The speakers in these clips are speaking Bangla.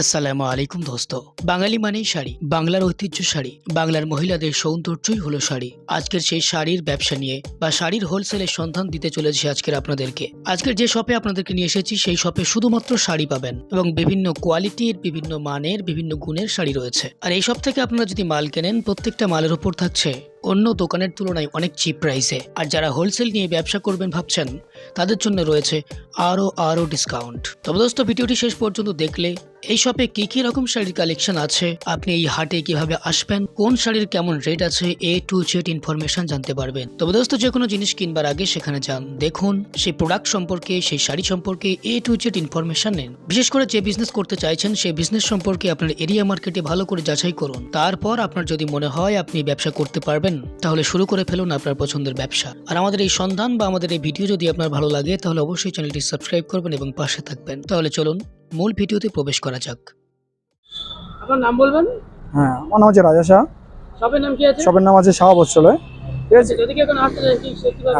আসসালামু আলাইকুম দোস্ত। বাঙালি মানেই শাড়ি, বাংলার ঐতিহ্য শাড়ি, বাংলার মহিলাদের সৌন্দর্যই হলো শাড়ি। আজকের সেই শাড়ির ব্যবসা নিয়ে বা শাড়ির হোলসেলের সন্ধান দিতে চলেছি আজকের আপনাদেরকে। আজকের যে শপে আপনাদেরকে নিয়ে এসেছি, সেই শপে শুধুমাত্র শাড়ি পাবেন এবং বিভিন্ন কোয়ালিটির বিভিন্ন মানের, বিভিন্ন গুণের শাড়ি রয়েছে। আর এই সব থেকে আপনারা যদি মাল কেনেন, প্রত্যেকটা মালের উপর থাকছে অন্য দোকানের তুলনায় অনেক চিপ প্রাইসে আর যারা হোলসেল নিয়ে ব্যবসা করবেন ভাবছেন, তাদের জন্য রয়েছে আরও আরও ডিসকাউন্ট তবে দোস্ত, ভিডিওটি শেষ পর্যন্ত দেখলে এই শপে কী কী রকম শাড়ির কালেকশন আছে, আপনি এই হাটে কীভাবে আসবেন, কোন শাড়ির কেমন রেট আছে এ টু জেড ইনফরমেশন জানতে পারবেন। তবে দোস্ত, যে কোনো জিনিস কিনবার আগে সেখানে যান। দেখুন সেই প্রোডাক্ট সম্পর্কে সেই শাড়ি সম্পর্কে এ টু জেড ইনফরমেশন নেন। বিশেষ করে যে বিজনেস করতে চাইছেন সেই বিজনেস সম্পর্কে আপনার এরিয়া মার্কেটে ভালো করে যাচাই করুন। তারপর আপনার যদি মনে হয় আপনি ব্যবসা করতে পারবেন তাহলে শুরু করে ফেলুন আপনার পছন্দের ব্যবসা। আর আমাদের এই সন্ধান বা আমাদের এই ভিডিও যদি আপনার ভালো লাগে তাহলে অবশ্যই চ্যানেলটি সাবস্ক্রাইব করবেন এবং পাশে থাকবেন। তাহলে চলুন মূল ভিডিওতে প্রবেশ করা যাক। আপনার নাম বলবেন? হ্যাঁ আমার নাম হচ্ছে রাজা শাহ। শপের নাম কি আছে? শপের নাম আছে শাহ বৎসলয়। ঠিক আছে যদি এখন আসতে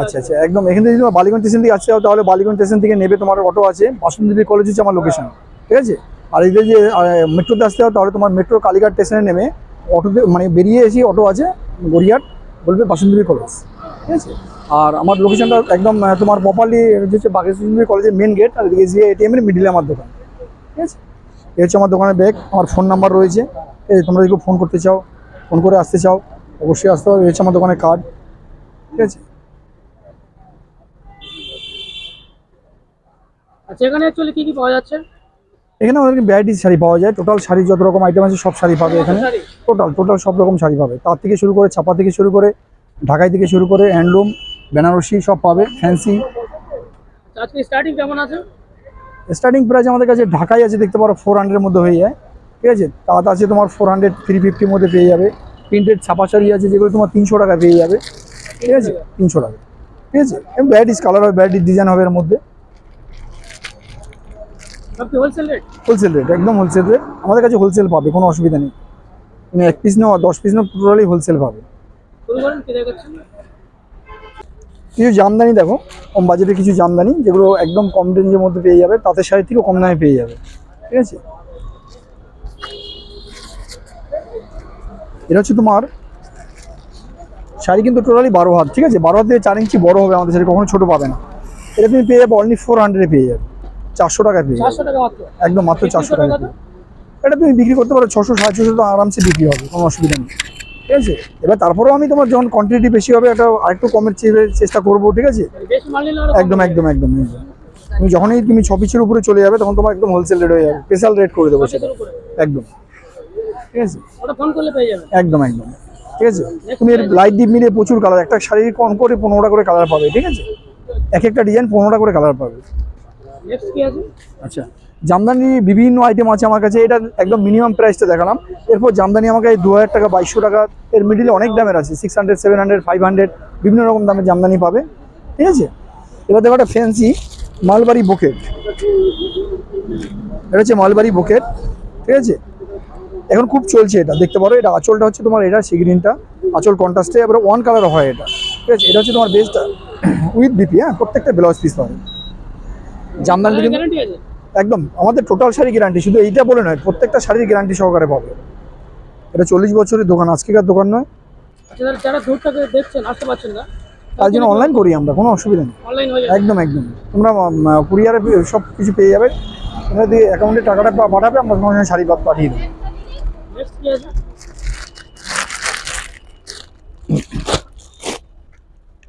আচ্ছা আচ্ছা একদম এখান থেকে যদি তোমার বালিগঞ্জ স্টেশন থেকে আসতে চাও তাহলে বালিগঞ্জ স্টেশন থেকে নেবে তোমার অটো আছে। বাসন্তী কলেজ হচ্ছে আমার লোকেশন ঠিক আছে? আর এদের যে মেট্রোতে আসতে হয় তাহলে তোমার মেট্রো কালীঘাট স্টেশনে নেমে অটোতে মানে বেরিয়ে এসে অটো আছে। গড়িয়াট বলবে বাসন্তী কলেজ ঠিক আছে? আর আমার লোকেশনটা একদম তোমার প্রপারলি হচ্ছে বাঘেশ্বরী কলেজের মেন গেট আর এসে এটিএমের মিডিলে আমার দোকান, ঠিক আছে? এই হচ্ছে আমার দোকানের ব্যাগ আমার ফোন নাম্বার রয়েছে এই তোমরা যদি ফোন করতে চাও ফোন করে আসতে চাও, অবশ্যই আসতে হবে হচ্ছে আমার দোকানের কার্ড ঠিক আছে? আচ্ছা এখানে অ্যাকচুয়ালি কি কি পাওয়া যাচ্ছে? এখানে আমাদেরকে ভ্যারাইটিস শাড়ি পাওয়া যায়। টোটাল শাড়ি যত রকম আইটেম আছে সব শাড়ি পাবে এখানে। টোটাল টোটাল সব রকম শাড়ি পাবে। তার থেকে শুরু করে ছাপা থেকে শুরু করে ঢাকাই থেকে শুরু করে হ্যান্ডলুম বেনারসি সব পাবে ফ্যান্সি আচ্ছা, স্টার্টিং কেমন আছে? স্টার্টিং প্রাইস আমাদের কাছে ঢাকাই আছে দেখতে পারো ফোর হান্ড্রেডের মধ্যে হয়ে যায়। ঠিক আছে? তাতে আছে তোমার ফোর হান্ড্রেড থ্রি ফিফটির মধ্যে পেয়ে যাবে। প্রিন্টেড ছাপা শাড়ি আছে যেগুলো তোমার তিনশো টাকা পেয়ে যাবে। ঠিক আছে? তিনশো টাকা ঠিক আছে? ভ্যারাইটিস কালার হবে ভ্যারাইটিস ডিজাইন হবে এর মধ্যে। হোলসেল রেট হোলসেল রেট একদম হোলসেল রেট আমাদের কাছে হোলসেল পাবে কোনো অসুবিধা নেই। তুমি এক পিস নাও আর দশ পিস নাও টোটালি হোলসেল পাবে। কিছু জামদানি দেখো কম বাজেটে কিছু জামদানি যেগুলো একদম কম রেঞ্জের মধ্যে পেয়ে যাবে তাঁতের শাড়ি থেকেও কম দামে পেয়ে যাবে। ঠিক আছে? এটা হচ্ছে তোমার শাড়ি কিন্তু টোটালি বারো হাত ঠিক আছে? বারো হাত থেকে চার ইঞ্চি বড় হবে আমাদের শাড়ি কখনো ছোটো পাবে না। এটা তুমি পেয়ে যাবে অনলি ফোর হান্ড্রেডে পেয়ে যাবে। চারশো পেয়ে টাকা মাত্র? একদম মাত্র চারশো টাকা? এটা তুমি বিক্রি করতে পারো ছশো সাড়ে ছশো তো আরামসে বিক্রি হবে কোনো অসুবিধা নেই। ঠিক আছে? এবার তারপরেও আমি তোমার যখন কোয়ান্টিটি বেশি হবে একটা আরেকটু কমের চেষ্টা করব ঠিক আছে? একদম একদম একদম তুমি যখনই তুমি ছ পিসের উপরে চলে যাবে তখন তোমার একদম হোলসেল রেট হয়ে যাবে। স্পেশাল রেট করে দেবো সেটা। একদম। ঠিক আছে? পেয়ে একদম একদম। ঠিক আছে? তুমি এর লাইট ডিপ মিলিয়ে প্রচুর কালার একটা শাড়ির কম করে পনেরোটা করে কালার পাবে ঠিক আছে? এক একটা ডিজাইন পনেরোটা করে কালার পাবে। আচ্ছা জামদানি বিভিন্ন আইটেম আছে আমার কাছে, এটা একদম মিনিমাম প্রাইসটা দেখালাম। এরপর জামদানি আমাকে দু হাজার টাকা, বাইশশো টাকা, এর মিডিলে অনেক দামের আছে six hundred seven hundred five hundred বিভিন্ন রকম দামের জামদানি পাবে, ঠিক আছে? এবার দেখো একটা ফ্যান্সি মালবাড়ি বুকেট এটা হচ্ছে মালবাড়ি বুকেট ঠিক আছে? এখন খুব চলছে এটা, দেখতে পারো, এটা আঁচলটা হচ্ছে তোমার, এটা সিগ্রিনটা আঁচল কন্ট্রাস্টে এবার ওয়ান কালার হয় এটা, ঠিক আছে? এটা হচ্ছে তোমার বেস্ট উইথ বিপি হ্যাঁ প্রত্যেকটা ব্লাউজ পিস পাবে। জামদানি একদম আমাদের টোটাল শাড়ি গ্যারান্টি শুধু এইটা বলে নয় প্রত্যেকটা শাড়ির গ্যারান্টি সহকারে পাবে। এটা চল্লিশ বছরের দোকান আজকেকার দোকান নয়। আচ্ছা যারা দূর থেকে দেখছেন আসতে পারছেন না তার জন্য অনলাইন করি আমরা কোনো অসুবিধা নেই। একদম একদম। তোমরা কুরিয়ারে সব কিছু পেয়ে যাবে। তোমরা দিয়ে অ্যাকাউন্টে টাকাটা পাঠাবে আমরা তোমার সঙ্গে শাড়ি পাঠিয়ে দেবো।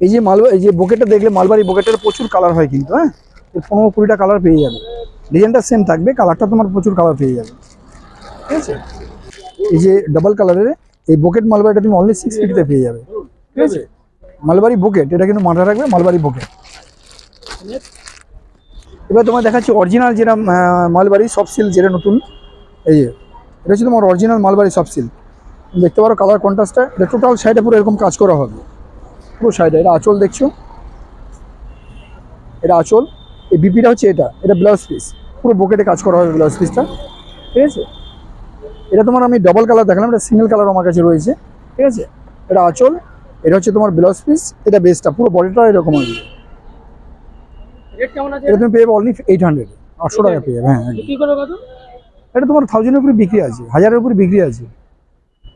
এই যে মাল এই যে বোকেটটা দেখলে মালবাড়ি বোকেটের প্রচুর কালার হয় কিন্তু হ্যাঁ? পনেরো কুড়িটা কালার পেয়ে যাবে। ডিজাইনটা সেম থাকবে কালারটা তোমার প্রচুর কালার পেয়ে যাবে। ঠিক আছে? এই যে ডাবল কালারের এই বোকেট মালবাড়িটা তুমি অনলি সিক্স ফিটতে পেয়ে যাবে। ঠিক আছে? মালবাড়ি বোকেট এটা কিন্তু মাথায় রাখবে মালবাড়ি বোকেট এবার তোমার দেখাচ্ছি অরিজিনাল যেটা মালবাড়ি সফট সিল্ক যেটা নতুন, এই যে, এটা হচ্ছে তোমার অরিজিনাল মালবাড়ি সফট সিল্ক দেখতে পারো কালার কন্ট্রাস্টটা এটা টোটাল সাইডে পুরো এরকম কাজ করা হবে। পুরো সাইডে এটা আঁচল দেখছ? এটা আঁচল। এই বিপিটা হচ্ছে এটা এটা ব্লাউজ পিস পুরো বকেটে কাজ করা হবে ব্লাউজ পিসটা ঠিক আছে? এটা তোমার আমি ডবল কালার দেখালাম এটা সিঙ্গেল কালার আমার কাছে রয়েছে। ঠিক আছে? এটা আঁচল এটা হচ্ছে তোমার ব্লাউজ পিস এটা বেসটা পুরো বডিটা এরকম আসবে এটা তুমি পেয়ে অনলি এইট হান্ড্রেড আটশো টাকা পেয়ে হ্যাঁ এটা তোমার থাউজেন্ডের উপরে বিক্রি আছে হাজারের উপরে বিক্রি আছে।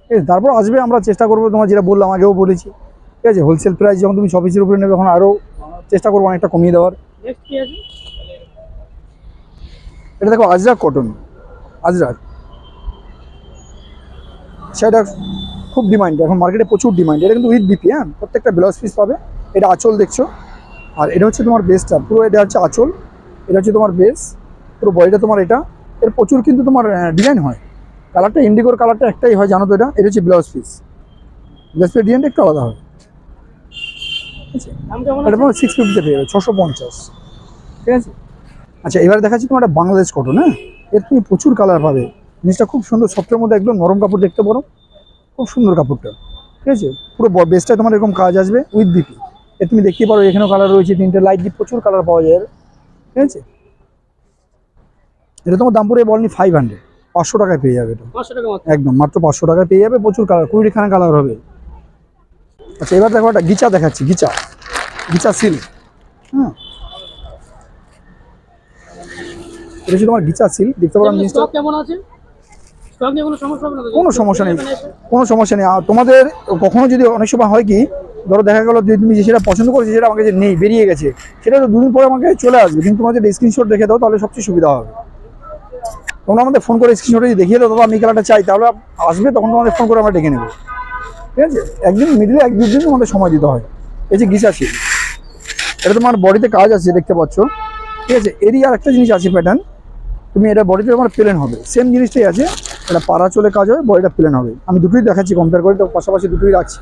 ঠিক আছে? তারপর আসবে আমরা চেষ্টা করব তোমার যেটা বললাম আগেও বলেছি। ঠিক আছে? হোলসেল প্রাইস যখন তুমি ছ পিসের উপরে নেবে তখন আরও চেষ্টা করব অনেকটা কমিয়ে দেওয়ার। এটা দেখো আজরা কটন আজরাক সেটা খুব ডিমান্ড এখন মার্কেটে প্রচুর ডিমান্ড এটা কিন্তু উইথ বিপি হ্যাঁ? প্রত্যেকটা ব্লাউজ পিস পাবে। এটা আঁচল দেখছ। আর এটা হচ্ছে তোমার বেসটা পুরো এটা হচ্ছে আঁচল। এটা হচ্ছে তোমার বেস পুরো বডিটা তোমার এটা। এর প্রচুর কিন্তু তোমার ডিজাইন হয়। কালারটা ইন্ডিগোর কালারটা একটাই হয়, জানো তো এটা? এটা হচ্ছে ব্লাউজ পিস ব্লাউজ পিস ডিজাইনটা একটু আলাদা হয়। আছে। এটা তোমার সিক্স ফিফটিতে পেয়ে যাবে ছশো পঞ্চাশ। ঠিক আছে? আচ্ছা এবার দেখাচ্ছি তোমার একটা বাংলাদেশ কটন হ্যাঁ? এর তুমি প্রচুর কালার পাবে। জিনিসটা খুব সুন্দর সফটের মধ্যে একদম নরম কাপড় দেখতে পারো। খুব সুন্দর কাপড়টা। ঠিক আছে? পুরো বেসটায় তোমার এরকম কাজ আসবে উইথ বিপি এর তুমি দেখতে পারো এখানেও কালার রয়েছে তিনটে লাইট দিয়ে প্রচুর কালার পাওয়া যায় ঠিক আছে? এটা তোমার দাম পড়ে বলনি ফাইভ হান্ড্রেড পাঁচশো টাকায় পেয়ে যাবে এটা। একদম মাত্র পাঁচশো টাকায় পেয়ে যাবে প্রচুর কালার কুড়িখানা কালার হবে। আচ্ছা এবার দেখো একটা গিচা দেখাচ্ছি গিচা। গিচা সিল্ক হ্যাঁ এটা হচ্ছে তোমার গিচা সিল্ক দেখতে পারো জিনিসটা। কেমন আছে? কোনো সমস্যা নেই কোনো সমস্যা নেই। আর তোমাদের কখনো যদি অনেক সময় হয় কি ধরো দেখা গেলো যে তুমি সেটা পছন্দ করছ সেটা আমার কাছে নেই বেরিয়ে গেছে সেটা তো দুদিন পরে আমাকে চলে আসবে। কিন্তু যদি স্ক্রিনশট রেখে দাও তাহলে সবচেয়ে সুবিধা হবে। তোমরা আমাদের ফোন করে স্ক্রিনশটে যদি দেখিয়ে দাও দাদা আমি কালারটা চাই তাহলে আসবে তখন তোমাদের ফোন করে আমরা ডেকে নেব। ঠিক আছে? একদিন মিডিলে এক দুদিন আমাদের সময় দিতে হয়। এই যে গিসা শিল এটা তোমার বডিতে কাজ আছে দেখতে পাচ্ছ। ঠিক আছে? এরই আর একটা জিনিস আছে প্যাটার্ন তুমি এটা বডিতে তোমার প্লেন হবে। সেম জিনিসটাই আছে। এটা পাড়া চলে কাজ হবে বডিটা প্লেন হবে। আমি দুটোই দেখাচ্ছি কম্পেয়ার করে তো পাশাপাশি দুটোই রাখছি।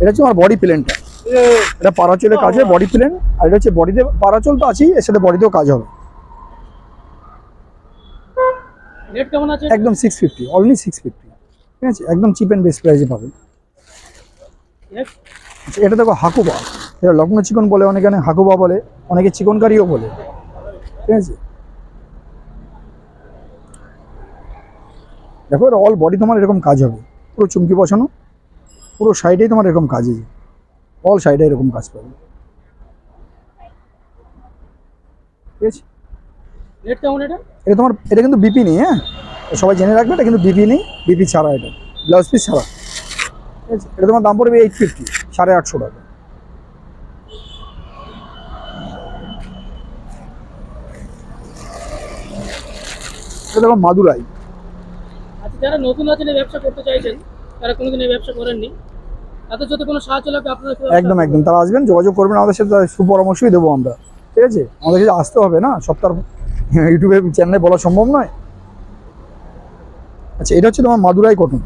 এটা হচ্ছে আমার বডি প্লেনটা এটা পাড়া চলে কাজ হয় বডি প্লেন আর এটা হচ্ছে বডিতে পাড়া চল তো আছেই এর সাথে বডিতেও কাজ হবে। আছে? একদম six fifty only six fifty ঠিক আছে? একদম চিপ অ্যান্ড বেস্ট প্রাইসে পাবে Next, আচ্ছা, এটা দেখো হাকুবা। এটা লগ্ন চিকন বলে অনেকে অনেক হাকুবা বলে অনেকে চিকন কারিও বলে। ঠিক আছে? দেখো এটা অল বডি তোমার এরকম কাজ হবে। পুরো চুমকি বসানো পুরো সাইডেই তোমার এরকম কাজই অল সাইডে এরকম কাজ পাবে। ঠিক আছে? এটা? এটা তোমার এটা কিন্তু বিপি নেই হ্যাঁ? সবাই জেনে রাখবে এটা কিন্তু বিপি নেই বিপি ছাড়া এটা। ব্লাউজ পিস ছাড়া। ঠিক আছে এটা তোমার দাম পড়বে এইট ফিফটি সাড়ে আটশো টাকা। এটা দেখো মাদুরাই। আচ্ছা যারা নতুন আছেন এই ব্যবসা করতে চাইছেন তারা কোনোদিন এই ব্যবসা করেননি? তাদের যদি কোনো সাহায্য লাগবে আপনারা একদম একদম তারা আসবেন যোগাযোগ করবেন আমাদের সাথে সুপরামর্শই দেবো আমরা। ঠিক আছে? আমাদের কাছে আসতে হবে না সপ্তাহ ইউটিউবে চ্যানেলে বলা সম্ভব নয়। আচ্ছা এটা হচ্ছে তোমার মাদুরাই কটন।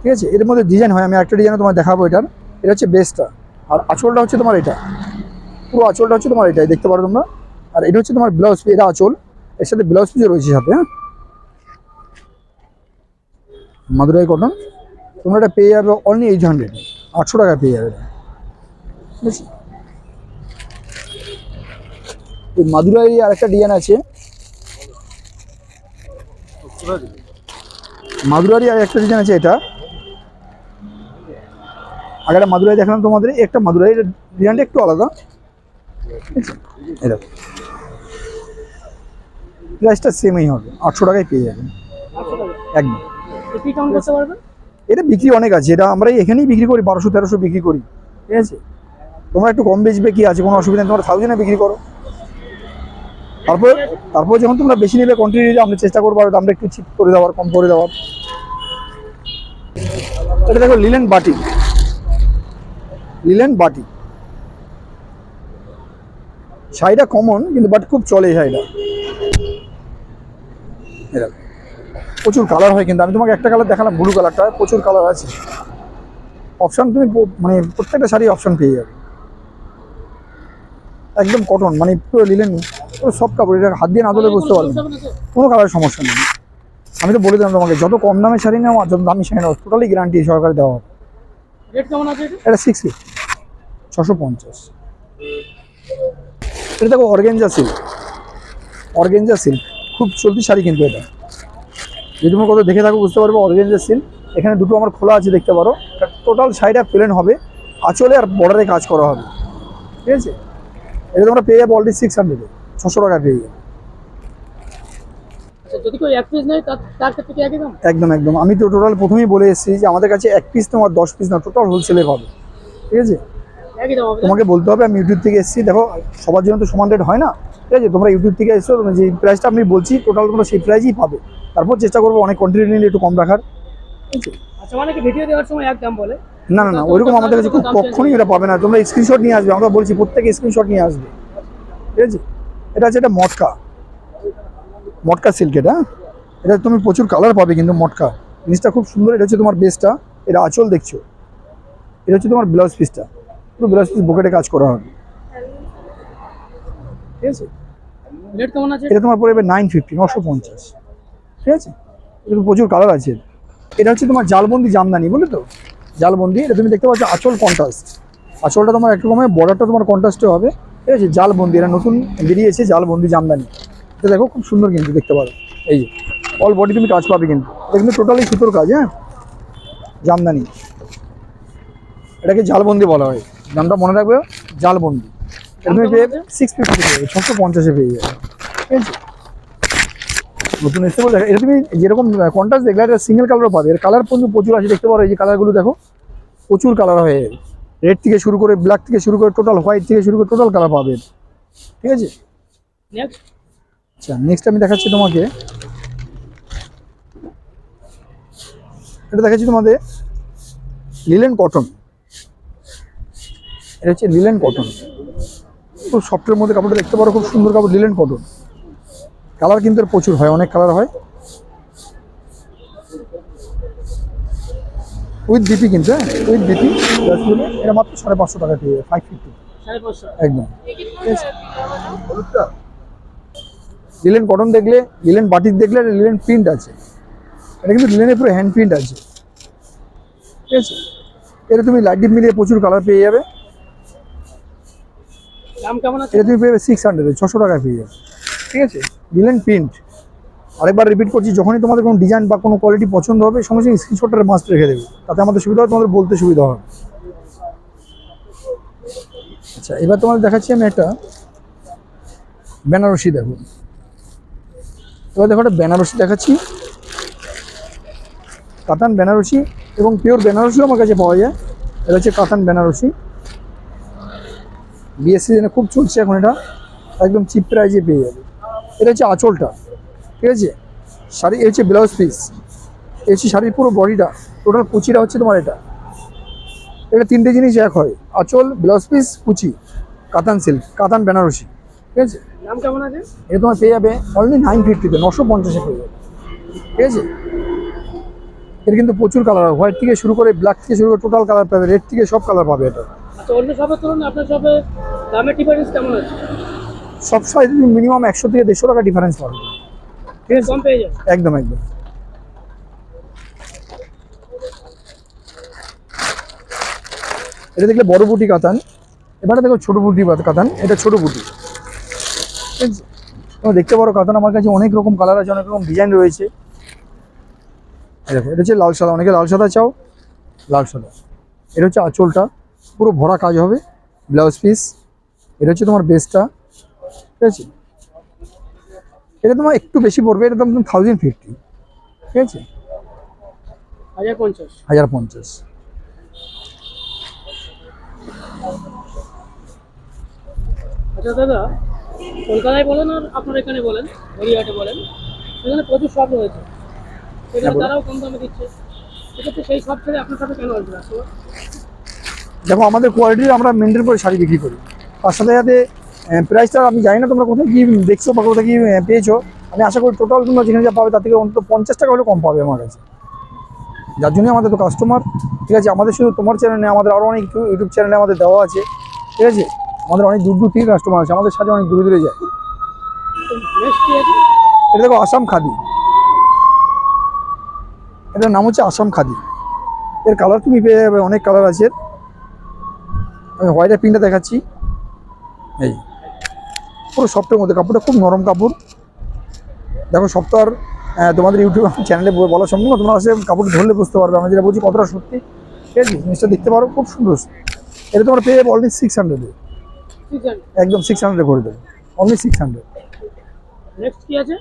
ঠিক আছে? এর মধ্যে ডিজাইন হয়, আমি একটা ডিজাইন তোমার দেখাবো এটার। এটা হচ্ছে বেস্টটা আর আঁচলটা হচ্ছে তোমার এটা। পুরো আঁচলটা হচ্ছে তোমার এটাই, দেখতে পারো তোমরা। আর এটা হচ্ছে তোমার ব্লাউজ এটা আঁচল। এর সাথে ব্লাউজ পিসও রয়েছে সাথে হ্যাঁ? মাদুরাই কটন। তোমরা এটা পেয়ে যাবে অনলি এইট হান্ড্রেড আটশো টাকা পেয়ে যাবে ঠিক আছে? মাদুরাই আর একটা ডিজাইন আছে। মাদুরারি আর একটা ডিজাইন আছে এটা। আগে একটা মাদুরাই দেখালাম তোমাদের একটা মাদুরাই ডিজাইনটা একটু আলাদা। এটা প্রাইসটা সেমই হবে আটশো টাকায় পেয়ে যাবেন একদম। এটা বিক্রি অনেক আছে এটা আমরা এখানেই বিক্রি করি বারোশো তেরোশো বিক্রি করি। ঠিক আছে? তোমরা একটু কম বেচবে কি আছে কোনো অসুবিধা নেই তোমরা থাউজেন্ডে বিক্রি করো। তারপর তারপর যখন তোমরা বেশি নেবে কোয়ান্টিটি আমরা চেষ্টা করব আর দামটা একটু চিপ করে দেওয়ার, কম করে দেওয়ার। এটা দেখো লিলেন বাটি। লিলেন বাটি। শাড়িটা কমন কিন্তু বাট খুব চলে এরকম প্রচুর কালার হয় কিন্তু, আমি তোমাকে একটা কালার দেখালাম ব্লু কালারটা প্রচুর কালার আছে। অপশান তুমি মানে প্রত্যেকটা শাড়ি অপশান পেয়ে যাবে। একদম কটন মানে পুরো লিলেন সব কাপড় এটা হাত দিয়ে না ধরলে বুঝতে পারবে না। হবে না তো? কোনো কালার সমস্যা নেই। আমি তো বলে দিলাম তোমাকে যত কম দামে শাড়ি নেওয়া যত দামি শাড়ি নেওয়া টোটালি গ্যারান্টি সরকার দেওয়া হবে। রেট কেমন আছে এটা? সিক্স ফিফটি ছশো পঞ্চাশ। এটা দেখো অর্গেঞ্জা সিল্ক অর্গেঞ্জা সিল্ক খুব চলতি শাড়ি কিন্তু এটা। যদি তুমি কত দেখে থাকো বুঝতে পারবে অর্গেঞ্জা সিল্ক এখানে দুটো আমার খোলা আছে দেখতে পারো। টোটাল শাড়িটা প্লেন হবে। আঁচলে আর বর্ডারে কাজ করা হবে। ঠিক আছে? এটা তোমরা পেয়ে যাবে অলরেডি সিক্স হান্ড্রেডে ছশো টাকা পেয়ে আচ্ছা দাম? একদম একদম। আমি তো টোটাল প্রথমেই বলে এসেছি যে আমাদের কাছে এক পিস তোমার দশ পিস না টোটাল হোলসেলে পাবে ঠিক আছে? তোমাকে বলতে হবে আমি ইউটিউব থেকে এসেছি। দেখো সবার জন্য তো সমান রেট হয় না। ঠিক আছে? তোমরা ইউটিউব থেকে এসছো যে প্রাইসটা আমি বলছি টোটাল তোমরা সেই প্রাইসই পাবে। তারপর চেষ্টা করব অনেক কোয়ান্টিটি নিলে একটু কম রাখার। আচ্ছা মানে না না না ওইরকম আমাদের কাছে খুব কখনই এটা পাবে না। তোমরা স্ক্রিনশট নিয়ে আসবে। আমরা বলছি প্রত্যেকে স্ক্রিনশট নিয়ে আসবে। ঠিক আছে? এটা হচ্ছে এটা মটকা। মটকা সিল্ক এটা এটা তুমি প্রচুর কালার পাবে কিন্তু মটকা। জিনিসটা খুব সুন্দর এটা হচ্ছে তোমার বেসটা এটা আঁচল দেখছ? এটা হচ্ছে তোমার ব্লাউজ পিসটা পুরো ব্লাউজ পিস বকেটে কাজ করা হবে। ঠিক আছে? এটা তোমার পড়বে নাইন ফিফটি নশো পঞ্চাশ। ঠিক আছে? এটা প্রচুর কালার আছে। এটা হচ্ছে তোমার জালবন্দি জামদানি বুঝলে তো? জালবন্দি এটা তুমি দেখতে পাচ্ছ আঁচল কন্ট্রাস্ট আঁচলটা তোমার একটু কমে বর্ডারটা তোমার কন্ট্রাস্টে হবে। ঠিক আছে জালবন্দি এটা নতুন বেরিয়েছে জালবন্দি জামদানি। এটা দেখো, খুব সুন্দর কিন্তু দেখতে পারো। এই যে অল বডি তুমি কাজ পাবে কিন্তু। এটা টোটালি সুতোর কাজ হ্যাঁ? জামদানি। এটাকে জালবন্দি বলা হয়। নামটা মনে রাখবে, জালবন্দি। এটা তুমি পেয়ে সিক্স ফিফটি পেয়ে যাবে, ছশো পঞ্চাশে পেয়ে যাবে। ঠিক আছে নতুন এসে বলে এটা তুমি যেরকম কন্ট্রাস্ট দেখলে, এটা সিঙ্গেল কালারও পাবে। এর কালার পর্যন্ত প্রচুর আছে, দেখতে পারো। এই যে কালারগুলো দেখো, প্রচুর কালার হয় রেড থেকে শুরু করে ব্ল্যাক থেকে শুরু করে টোটাল হোয়াইট থেকে শুরু করে টোটাল কালার পাবে এর। ঠিক আছে? আচ্ছা নেক্সট আমি দেখাচ্ছি তোমাকে। এটা দেখাচ্ছি তোমাদের লিলেন কটন এটা হচ্ছে লিলেন কটন খুব সফটের মধ্যে কাপড়টা দেখতে পারো খুব সুন্দর কাপড় লিলেন কটন কালার কিন্তু প্রচুর হয় অনেক কালার হয়। উইথ বিপি কিন্তু হ্যাঁ? উইথ বিপি এটা মাত্র সাড়ে পাঁচশো টাকা পেয়ে ফাইভ ফিফটি একদম। লিলেন কটন দেখলে লিলেন বাটিক দেখলে লিলেন প্রিন্ট আছে। এটা কিন্তু লিলেনের পুরো হ্যান্ড প্রিন্ট আছে। ঠিক আছে? এটা তুমি লাইট ডিপ মিলিয়ে প্রচুর কালার পেয়ে যাবে। এটা তুমি পেয়ে যাবে সিক্স হান্ড্রেডে ছশো টাকায় পেয়ে যাবে। ঠিক আছে? লিলেন প্রিন্ট আরেকবার রিপিট করছি, যখনই তোমাদের কোনো ডিজাইন বা কোনো কোয়ালিটি পছন্দ হবে, সঙ্গে সঙ্গে স্ক্রিনশটটা মাস্ট রেখে দেবে। তাতে আমাদের সুবিধা হয় তোমাদের বলতে সুবিধা হবে। আচ্ছা এবার তোমাদের দেখাচ্ছি আমি একটা বেনারসি দেখো। এবার দেখো একটা বেনারসি দেখাচ্ছি। কাতান বেনারসি এবং পিওর বেনারসিও আমার কাছে পাওয়া যায়। এটা হচ্ছে কাতান বেনারসি। বিএস সিজনে খুব চলছে এখন এটা, একদম চিপ প্রাইজে পেয়ে যাবে। এটা হচ্ছে আঁচলটা। ঠিক আছে? শাড়ি এই হচ্ছে ব্লাউজ পিস এ হচ্ছে শাড়ির পুরো বডিটা টোটাল কুচিটা হচ্ছে তোমার এটা। এটা তিনটে জিনিস এক হয়। আঁচল ব্লাউজ পিস কুচি। কাতান সিল্ক কাতান বেনারসি। ঠিক আছে? দাম কেমন আছে? এটা তোমার পেয়ে যাবে অনলি নাইন ফিফটিতে নশো পঞ্চাশে পেয়ে যাবে। ঠিক আছে? এর কিন্তু প্রচুর কালার হোয়াইট থেকে শুরু করে ব্ল্যাক থেকে শুরু করে টোটাল কালার পাবে রেড থেকে সব কালার পাবে এটা। আচ্ছা অন্য শপের তুলনায় আপনার শপে দামের ডিফারেন্স কেমন আছে? সব তুমি মিনিমাম একশো থেকে দেড়শো টাকা ডিফারেন্স পাবে। একদম একদম। এটা দেখলে বড় বুটি কাতান। এবারে দেখো ছোট বুটি কাতান এটা ছোট বুটি। দেখতে পারো কাতান আমার কাছে অনেক রকম কালার আছে অনেক রকম ডিজাইন রয়েছে। দেখো এটা হচ্ছে লাল সাদা অনেকে লাল সাদা চাও লাল সাদা। এটা হচ্ছে আঁচলটা পুরো ভরা কাজ হবে ব্লাউজ পিস এটা হচ্ছে তোমার বেসটা ঠিক আছে? এটা তোমার একটু বেশি পড়বে এটা তোমার থাউজেন্ড ফিফটি ঠিক আছে? হাজার পঞ্চাশ। হাজার পঞ্চাশ। আচ্ছা দাদা কলকাতায় বলেন আর আপনার এখানে বলেন হরিয়াটে বলেন সেখানে প্রচুর শপ রয়েছে। সেখানে হ্যাঁ, তারাও কম দামে দিচ্ছে। সেক্ষেত্রে সেই ছেড়ে আপনার সাথে কেন আসবে? দেখো আমাদের কোয়ালিটির আমরা মেনটেন করে শাড়ি বিক্রি করি। তার সাথে সাথে প্রাইসটা আমি জানি না তোমরা কোথায় কি দেখছ বা কোথায় কি পেয়েছ। আমি আশা করি টোটাল তোমরা যেখানে যা পাবে তার থেকে অন্তত পঞ্চাশ টাকা হলে কম পাবে আমার কাছে। যার জন্যই আমাদের তো কাস্টমার ঠিক আছে? আমাদের শুধু তোমার চ্যানেলে আমাদের আরও অনেক ইউটিউব চ্যানেলে আমাদের দেওয়া আছে, ঠিক আছে? আমাদের অনেক দূর দূর থেকে কাস্টমার আছে আমাদের সাথে অনেক দূরে দূরে যায়। এটা দেখো, আসাম খাদি। এটার নাম হচ্ছে আসাম খাদি। এর কালার তুমি পেয়ে যাবে, অনেক কালার আছে। আমি হোয়াইটের প্রিন্টটা দেখাচ্ছি। এই। পুরো সফটের মধ্যে কাপড়টা খুব নরম কাপড়। দেখো সপ্তাহ তোমাদের ইউটিউব চ্যানেলে বলা সম্ভব না তোমরা আসে কাপড় ধরলে বুঝতে পারবে। আমরা যেটা বলছি কতটা সত্যি? ঠিক আছে জিনিসটা দেখতে পারো খুব সুন্দর। এটা তোমার পেয়ে যাবে অলরেডি সিক্স হান্ড্রেডে একদম সিক্স হান্ড্রেড করে দেবে। অনলি সিক্স হান্ড্রেড নেক্সট কি আছে?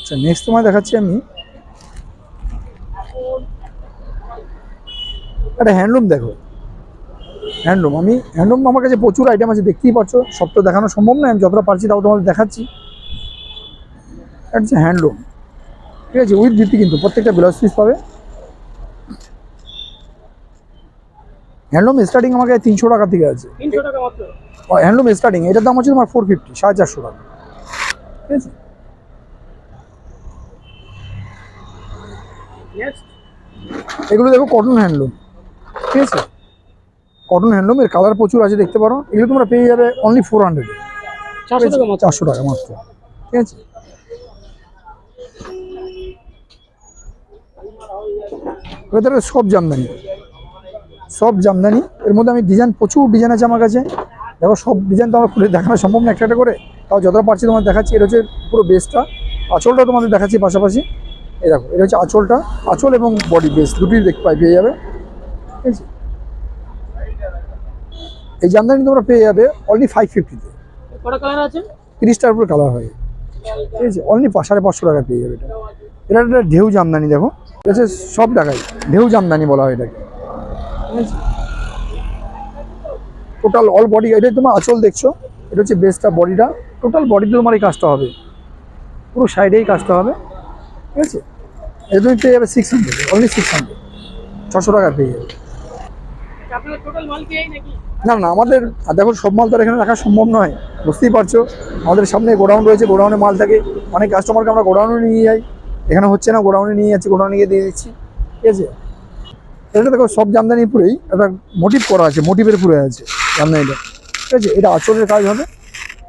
আচ্ছা নেক্সট তোমায় দেখাচ্ছি আমি। একটা হ্যান্ডলুম দেখো। হ্যান্ডলুম আমি হ্যান্ডলুম আমার কাছে প্রচুর আইটেম আছে দেখতেই পাচ্ছ। সব তো দেখানো সম্ভব নয় আমি যতটা পারছি তাও তোমাদের দেখাচ্ছি। এটা হচ্ছে হ্যান্ডলুম ঠিক আছে উইথ দিতি কিন্তু প্রত্যেকটা ব্লাউজ পিস পাবে। হ্যান্ডলুম স্টার্টিং আমার কাছে তিনশো টাকা থেকে আছে। হ্যান্ডলুম স্টার্টিং এটার দাম হচ্ছে তোমার ফোর ফিফটি সাড়ে চারশো টাকা। ঠিক আছে? এগুলো দেখো কটন হ্যান্ডলুম ঠিক আছে? কটন হ্যান্ডলুম এর কালার প্রচুর আছে দেখতে পারো। এগুলো তোমরা পেয়ে যাবে অনলি ফোর হান্ড্রেড চারশো টাকা মাত্র। ঠিক আছে? ভেতরে সব জামদানি। সব জামদানি। এর মধ্যে আমি ডিজাইন প্রচুর ডিজাইন আছে আমার কাছে। দেখো সব ডিজাইন তো আমার খুলে দেখানো সম্ভব না একটা একটা করে। তাও যতটা পারছি তোমার দেখাচ্ছি। এটা হচ্ছে পুরো বেসটা আঁচলটা তোমাদের দেখাচ্ছি পাশাপাশি। এই দেখো এটা হচ্ছে আঁচলটা। আঁচল এবং বডি বেস দুটোই দেখতে পাই পেয়ে যাবে। ঠিক আছে? এই জামদানি তোমরা পেয়ে যাবে অনলি ফাইভ ফিফটিতে তিরিশটার উপরে কালার হয়। ঠিক আছে অনলি সাড়ে পাঁচশো টাকা পেয়ে যাবে এটা। এটা একটা ঢেউ জামদানি দেখো। ঠিক আছে সব টাকায় ঢেউ জামদানি বলা হয় এটাকে। ঠিক আছে টোটাল অল বডি এটাই তোমার আঁচল দেখছ? এটা হচ্ছে বেসটা বডিটা টোটাল বডিতে তোমার এই কাজটা হবে। পুরো সাইডেই কাজটা হবে। ঠিক আছে? এটা তুমি পেয়ে যাবে six hundred only six hundred ছশো টাকা পেয়ে যাবে। টোটাল মাল এই নাকি? না না আমাদের দেখো সব মাল তো এখানে রাখা সম্ভব নয়। বুঝতেই পারছ? আমাদের সামনে গোডাউন রয়েছে গোডাউনে মাল থাকে অনেক কাস্টমারকে আমরা গোডাউনে নিয়ে যাই। এখানে হচ্ছে না গোডাউনে নিয়ে যাচ্ছি গোডাউনে গিয়ে দিয়ে দিচ্ছি। ঠিক আছে? এটা দেখো সব জামদানি পুরেই একটা মোটিভ করা আছে মোটিভের পুরে আছে জামদানিটা। ঠিক আছে? এটা আঁচলের কাজ হবে।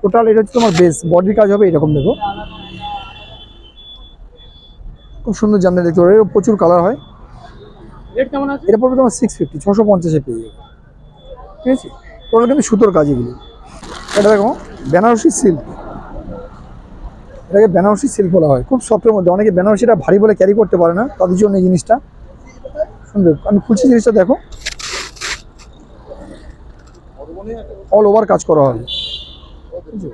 টোটাল এটা হচ্ছে তোমার বেস বডির কাজ হবে এরকম দেখো। খুব সুন্দর জামদানি দেখতে পারো। প্রচুর কালার হয়। এটা পড়বে তোমার সিক্স ফিফটি ছশো পঞ্চাশে পেয়ে যাবে। ঠিক আছে? তোমরা কিন্তু সুতোর কাজ এগুলো। এটা দেখো বেনারসি সিল্ক এটাকে বেনারসি সিল্ক বলা হয়। খুব সফটের মধ্যে। অনেকে বেনারসিটা ভারী বলে ক্যারি করতে পারে না। তাদের জন্য এই জিনিসটা। সুন্দর আমি খুলছি জিনিসটা দেখো। অল ওভার কাজ করা হবে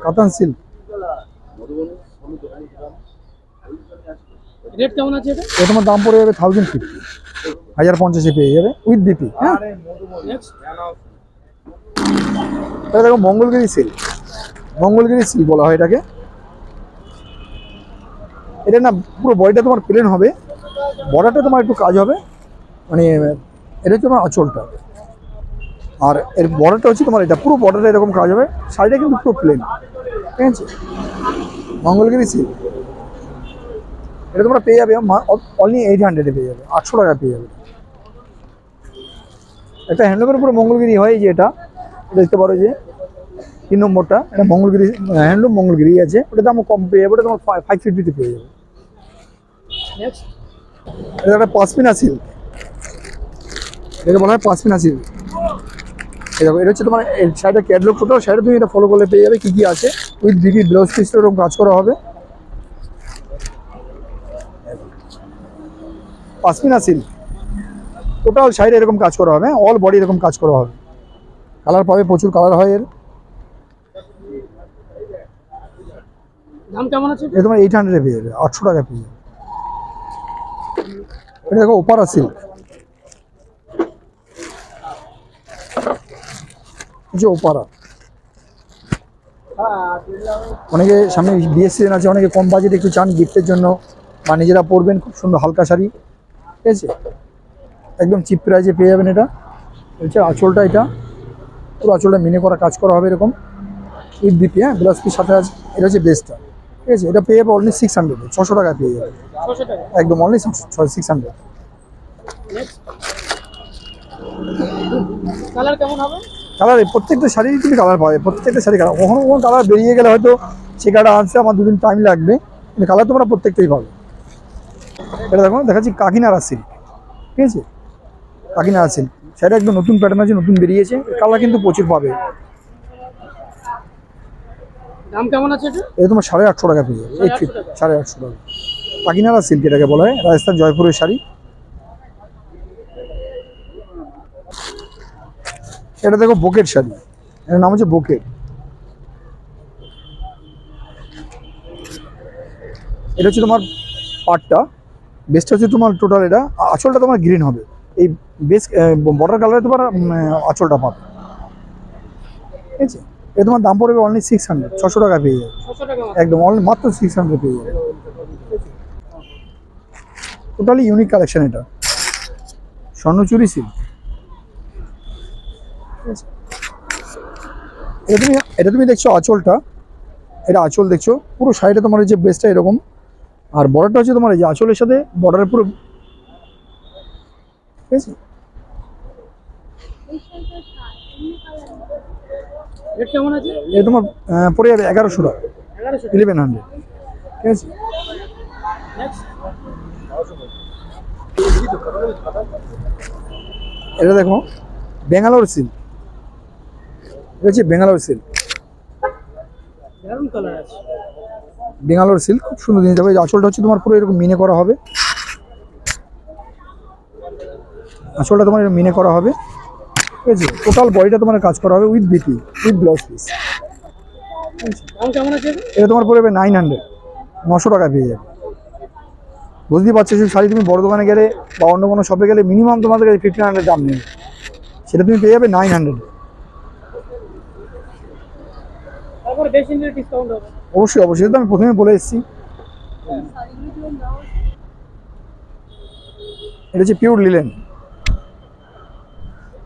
কাতান সিল্ক এটা? তোমার দাম পড়ে যাবে থাউজেন্ড ফিফটি হাজার পঞ্চাশে পেয়ে যাবে। উইথ বিপি হ্যাঁ? এটা দেখো মঙ্গলগিরি সিল্ক মঙ্গলগিরি সিল্ক বলা হয় এটাকে। এটা না পুরো বডিটা তোমার প্লেন হবে। বর্ডারটা তোমার একটু কাজ হবে। মানে এটা হচ্ছে তোমার আঁচলটা। আর এর বর্ডারটা হচ্ছে তোমার এটা। পুরো বর্ডারটা এরকম কাজ হবে। শাড়িটা কিন্তু পুরো প্লেন ঠিক আছে? মঙ্গলগিরি সিল্ক এটা তোমরা পেয়ে যাবে। অনলি এইট হান্ড্রেডে পেয়ে যাবে। আটশো টাকা পেয়ে যাবে। একটা হ্যান্ডলুমের উপরে মঙ্গলগিরি হয় যে এটা। দেখতে পারো যে তিন নম্বরটা এটা মঙ্গলগিরি হ্যান্ডলুম মঙ্গলগিরি আছে। ওটা দাম কম পেয়ে যাবে ওটা তোমার ফাইভ ফিফটিতে পেয়ে যাবে। এটা একটা পাসমিনা সিল্ক এটা বলা হয় পাসমিনা সিল্ক দেখো এটা হচ্ছে তোমার শাড়িটা ক্যাটলগ ফটো শাড়িটা তুমি এটা ফলো করলে পেয়ে যাবে কী কী আছে। উইথ বিবি ব্লাউজ পিসটা এরকম কাজ করা হবে। পাসমিনা সিল্ক টোটাল শাড়িটা এরকম কাজ করা হবে অল বডি এরকম কাজ করা হবে। কালার পাবে প্রচুর কালার হয় এর। দাম কেমন আছে? এটা তোমার এইট হান্ড্রেডে পেয়ে যাবে আটশো টাকা পেয়ে যাবে। এটা দেখো ওপারা সিল্ক যে ওপারা অনেকে সামনে বিয়ে সিজন আছে অনেকে কম বাজেট একটু চান গিফটের জন্য বা নিজেরা পরবেন খুব সুন্দর হালকা শাড়ি। ঠিক আছে? একদম চিপ প্রাইজে পেয়ে যাবেন এটা। হচ্ছে আঁচলটা এটা। পুরো আঁচলটা মিনে করা কাজ করা হবে এরকম। উইথ বিপি হ্যাঁ ব্লাউজ পিস সাথে আছে। এটা হচ্ছে বেস্টটা ঠিক আছে? এটা পেয়ে যাবে অনলি সিক্স হান্ড্রেডে ছশো টাকা পেয়ে যাবে। একদম অনলি সিক্স হান্ড্রেড কালার কেমন হবে? কালার প্রত্যেকটা শাড়ির কিন্তু কালার পাবে প্রত্যেকটা শাড়ি কালার কখনো কখনো কালার বেরিয়ে গেলে হয়তো সে কালার আনতে আমার দুদিন টাইম লাগবে। কিন্তু কালার তোমরা প্রত্যেকটাই পাবে। এটা দেখো দেখাচ্ছি কাকিনারা সিল্ক ঠিক আছে? কাকিনারা সিল্ক সেটা একদম নতুন প্যাটার্ন আছে নতুন বেরিয়েছে কালার কিন্তু প্রচুর পাবে। দাম কেমন আছে এটা? এটা তোমার সাড়ে আটশো টাকা পেয়ে যাবে এইট ফিফটি সাড়ে আটশো টাকা। কাকিনারা সিল্ক এটাকে বলা হয় রাজস্থান জয়পুরের শাড়ি। এটা দেখো বোকেট শাড়ি এটার নাম হচ্ছে বোকেট। এটা হচ্ছে তোমার পাটটা বেসটা হচ্ছে তোমার টোটাল এটা আ- আঁচলটা তোমার গ্রিন হবে। এই বেস বর্ডার কালারে তোমার আঁচলটা পাবে। ঠিক আছে? এটা তোমার দাম পড়বে অনলি সিক্স হান্ড্রেড ছশো টাকা পেয়ে যাবে। একদম অনলি মাত্র সিক্স হান্ড্রেড পেয়ে যাবে। টোটালি ইউনিক কালেকশন এটা। স্বর্ণচুরি সিল্ক এটা তুমি এটা তুমি দেখছ আঁচলটা? এটা আঁচল দেখছ? পুরো সাইডে তোমার এই যে বেসটা এরকম। আর বর্ডারটা হচ্ছে তোমার এই যে আঁচলের সাথে বর্ডারের পুরো ঠিক আছে? এটা তোমার পড়ে যাবে এগারোশো। টাকা ইলেভেন হান্ড্রেড ঠিক আছে? এটা দেখো বেঙ্গালোর সিল্ক এটা হচ্ছে ব্যাঙ্গালোর সিল্ক বেঙ্গালোর সিল্ক খুব সুন্দর জিনিস। যাবে আঁচলটা হচ্ছে তোমার পুরো এরকম মিনে করা হবে। আঁচলটা তোমার মিনে করা হবে। ঠিক আছে টোটাল বডিটা তোমার কাজ করা হবে with BP with blouse piece কেমন এটা তোমার পড়বে নাইন হান্ড্রেড নশো টাকা পেয়ে যাবে। বুঝতেই পারছ সেই শাড়ি তুমি বড় দোকানে গেলে বা অন্য কোনো শপে গেলে মিনিমাম তোমাদের কাছে ফিফটিন হান্ড্রেড দাম নেবে সেটা তুমি পেয়ে যাবে নাইন হান্ড্রেড অবশ্যই অবশ্যই। তো আমি প্রথমে বলে এসেছি। এটা হচ্ছে পিওর লিলেন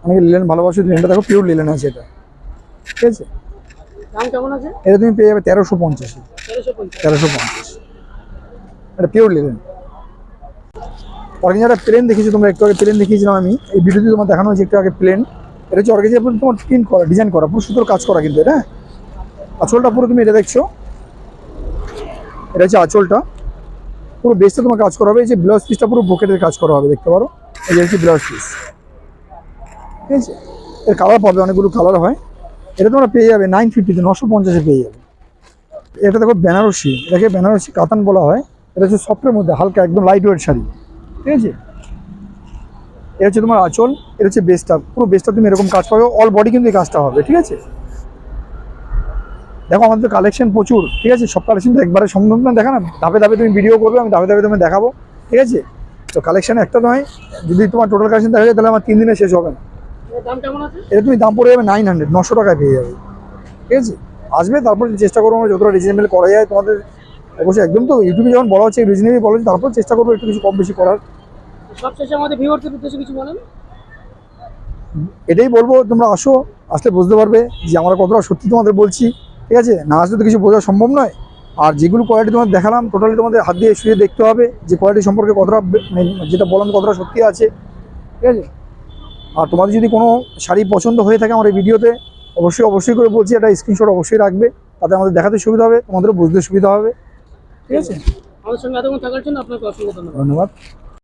অনেকে লিলেন ভালোবাসো লিলেনটা দেখো পিওর লিলেন আছে এটা। ঠিক আছে? দাম কেমন আছে? এটা তুমি পেয়ে যাবে তেরোশো পঞ্চাশে। তেরোশো পঞ্চাশ। এটা পিওর লিলেন অর্গেঞ্জাটা প্লেন দেখিয়েছি তোমরা একটু আগে প্লেন দেখিয়েছিলাম আমি। এই ভিডিওতে তোমার দেখানো হয়েছে একটু আগে প্লেন এটা হচ্ছে অর্গেঞ্জা পুরো তোমার প্রিন্ট করা ডিজাইন করা পুরো সুতোর কাজ করা কিন্তু এটা হ্যাঁ? আঁচলটা পুরো তুমি এটা দেখছ? এটা হচ্ছে আঁচলটা। পুরো বেসটা তোমার কাজ করা হবে এই যে ব্লাউজ পিসটা পুরো বকেটের কাজ করা হবে দেখতে পারো? এই যে হচ্ছে ব্লাউজ পিস ঠিক আছে এর কালার পাবে অনেকগুলো কালার হয়। এটা তোমরা পেয়ে যাবে নাইন ফিফটিতে নশো পঞ্চাশে পেয়ে যাবে। এটা দেখো বেনারসি, এটাকে বেনারসি কাতান বলা হয়। এটা হচ্ছে সফটের মধ্যে, হালকা, একদম লাইট ওয়েট শাড়ি। ঠিক আছে? এটা হচ্ছে তোমার আঁচল, এটা হচ্ছে বেসটা পুরো বেসটা তুমি এরকম কাজ পাবে অল বডি কিন্তু এই কাজটা হবে, ঠিক আছে? দেখো, আমাদের কালেকশন প্রচুর, ঠিক আছে? সব কালেকশন তো একবারে সম্ভব না, দেখা না? ধাপে ধাপে তুমি ভিডিও করবে, আমি ধাপে ধাপে তুমি দেখাবো, ঠিক আছে? তো কালেকশন একটা নয়, যদি তোমার টোটাল কালেকশন দেখা যায়, তাহলে আমার তিন দিনে শেষ হবে না। এটা তুমি দাম পড়ে যাবে নাইন হান্ড্রেড নশো টাকায় পেয়ে যাবে। ঠিক আছে? আসবে তারপর চেষ্টা করব আমরা যতটা রিজনেবল করা যায় তোমাদের। অবশ্যই একদম তো ইউটিউবে যখন বলা হচ্ছে রিজনেবল বলা হচ্ছে তারপর চেষ্টা করব একটু কিছু কম বেশি করার। সবশেষে আমাদের ভিউয়ারদের উদ্দেশ্যে কিছু বলেন। এটাই বলব তোমরা আসো আসলে বুঝতে পারবে যে আমরা কতটা সত্যি তোমাদের বলছি। ঠিক আছে? না আসলে তো কিছু বোঝা সম্ভব নয়। আর যেগুলো কোয়ালিটি তোমাদের দেখালাম টোটালি তোমাদের হাত দিয়ে শুয়ে দেখতে হবে যে কোয়ালিটি সম্পর্কে কতটা মানে যেটা বললাম কতটা সত্যি আছে। ঠিক আছে? আর তোমাদের যদি কোনো শাড়ি পছন্দ হয়ে থাকে আমার এই ভিডিওতে অবশ্যই অবশ্যই করে বলছি একটা স্ক্রিনশট অবশ্যই রাখবে তাতে আমাদের দেখাতে সুবিধা হবে তোমাদেরও বুঝতে সুবিধা হবে। ঠিক আছে? আমার সঙ্গে এতক্ষণ থাকার জন্য আপনাকে অসংখ্য ধন্যবাদ। ধন্যবাদ।